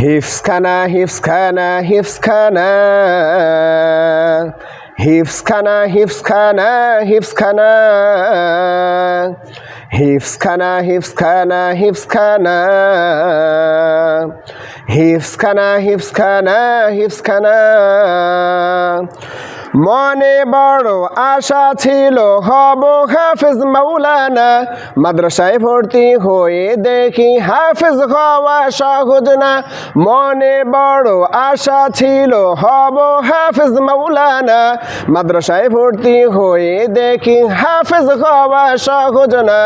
হিফসখানা হিফসখানা হিফসখানা। হিফসখানা হিফসখানা হিফসখানা। হিফসখানা হিফসখানা হিফসখানা। হিফসখানা হিফসখানা হিফসখানা। মনে বড় আশা ছিল, হব হাফিজ মাওলানা। মাদ্রাসায় ভর্তি হয়ে দেখি হাফিজ হওয়া সহজ না। মনে বড় আশা ছিল, হব হাফিজ মাওলানা। মাদ্রাসায় ভর্তি হয়ে দেখি হাফিজ হওয়া সহজ না।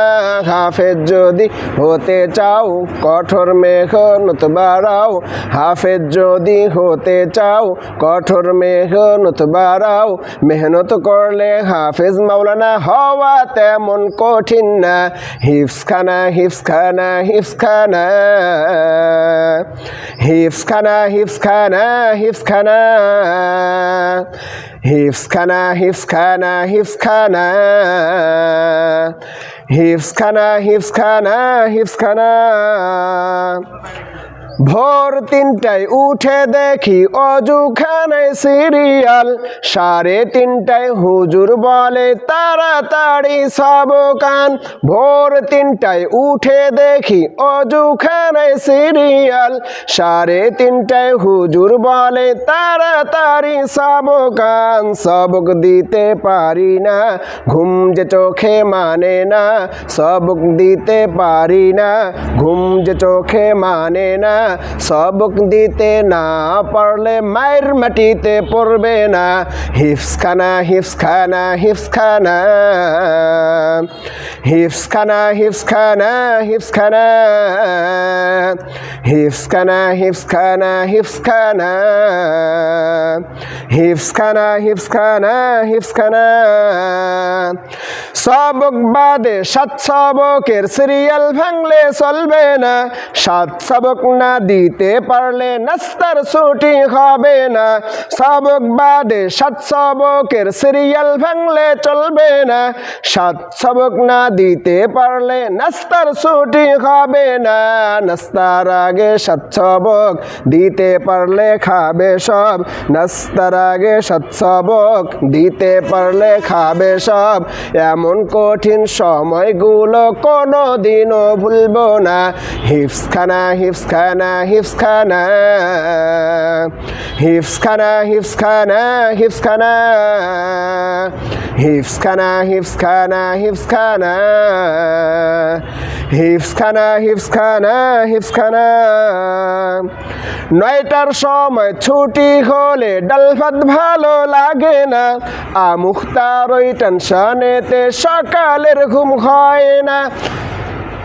হাফেজ যদি হতে চাও, কঠোর মেহনত বাড়াও। হাফেজ যদি হতে চাও, কঠোর মেহনত বাড়াও। মেহনত করলে হাফেজ মাওলানা হওয়া তেমন কঠিন না। হিফসখানা হিফসখানা হিফসখানা হিফসখানা হিফসখানা হিফসখানা হিফসখানা হিফসখানা হিফসখানা হিফসখানা হিফসখানা হিফসখানা ভোর তিনটায় উঠে দেখি অজুখানায় সিরিয়াল। সাড়ে তিনটায় হুজুর বলে, তাড়াতাড়ি সব কান ভোর তিনটায় উঠে দেখি অজুখানায় সিরিয়াল। সাড়ে তিনটায় হুজুর বলে, তাড়াতাড়ি সব কান সবক দিতে পারি না। ঘুম যে চোখে মানে না, সবক দিতে পারি না। ঘুম যে চোখে মানে না সবক দিতে না পারলে মায়ের মাটিতে পড়বে না। হিফসখানা হিফসখানা হিফসখানা। হিফসখানা হিফসখানা হিফসখানা। হিফসখানা হিফসখানা হিফসখানা। হিফসখানা হিফসখানা হিফসখানা। সবক বাদে সাত সবকের সিরিয়াল ভাঙলে চলবে না। সাত সবক না দিতে পারলে নাস্তার ছুটি হবে না। সবক বাদে সাত সবকের সিরিয়াল ভাঙলে চলবে না। সাত সবক না দিতে পারলে নাস্তার ছুটি হবে না। নাস্তার আগে সাত সবক দিতে পারলে খাবে সব। নাস্তার আগে সাত সবক দিতে পারলে খাবে সব। এমন কঠিন সময়গুলো কোনো দিনও ভুলবো না। হিফসখানা হিফসখানা হিফসখানা হিফসখানা হিফসখানা হিফসখানা হিফসখানা হিফসখানা হিফসখানা হিফসখানা হিফসখানা হিফসখানা। নয়টার সময় ছুটি হলে ডাল ভাত ভালো লাগে না আমুখতার ওই টেনশনেতে সকালের ঘুম হয় না।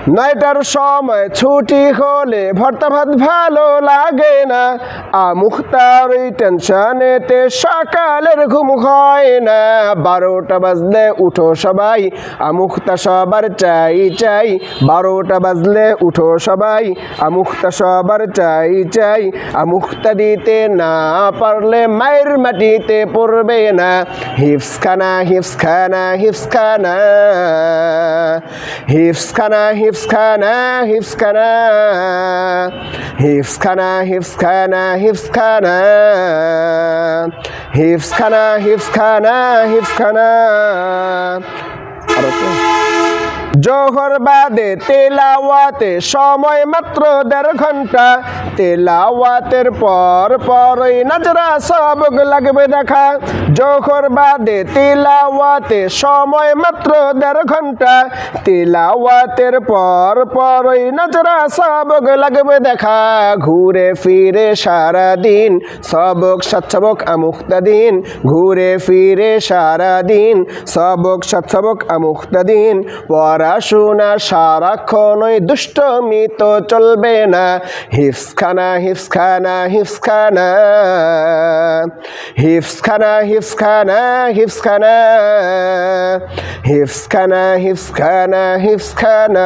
নয়টার সময় ছুটি হলে ভর্তা ভাত ভালো লাগে না। আমুখতার ওই টেনশনেতে সকালের ঘুম হয় না। বারোটা বাজলে উঠো সবাই আমুখতা সবার চাই চাই। বারোটা বাজলে উঠো সবাই আমুখতা সবার চাই চাই। আমুখতা দিতে না পারলে মায়ের মাটিতে পড়বে না। হিফসখানা হিফসখানা হিফসখানা হিফসখানা। হিফসখানা হিফসখানা হিফসখানা হিফসখানা হিফসখানা হিফসখানা হিফসখানা আরও জোহর বাদে তেলাওয়াতে সময় মাত্র দেড় ঘণ্টা তেলাওয়াতের পর পরই নাজরা সবক লাগবে দেখা। জোহর বাদে তেলাওয়াতে সময় মাত্র দেড় ঘণ্টা। তেলাওয়াতের পর পরই নাজরা সবক লাগবে দেখা। ঘুরে ফিরে সারা দিন সবক সৎসবক আমুক্তাদিন। ঘুরে ফিরে সারা দিন সবক সৎসবক আমুক্তাদিন। পড়াশোনা সারাক্ষণ ওই দুষ্টমি তো চলবে না। হিফসখানা হিফসখানা হিফসখানা হিফসখানা হিফসখানা হিফসখানা হিফসখানা হিফসখানা হিফসখানা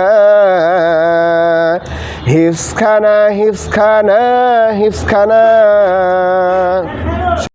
হিফসখানা হিফসখানা হিফসখানা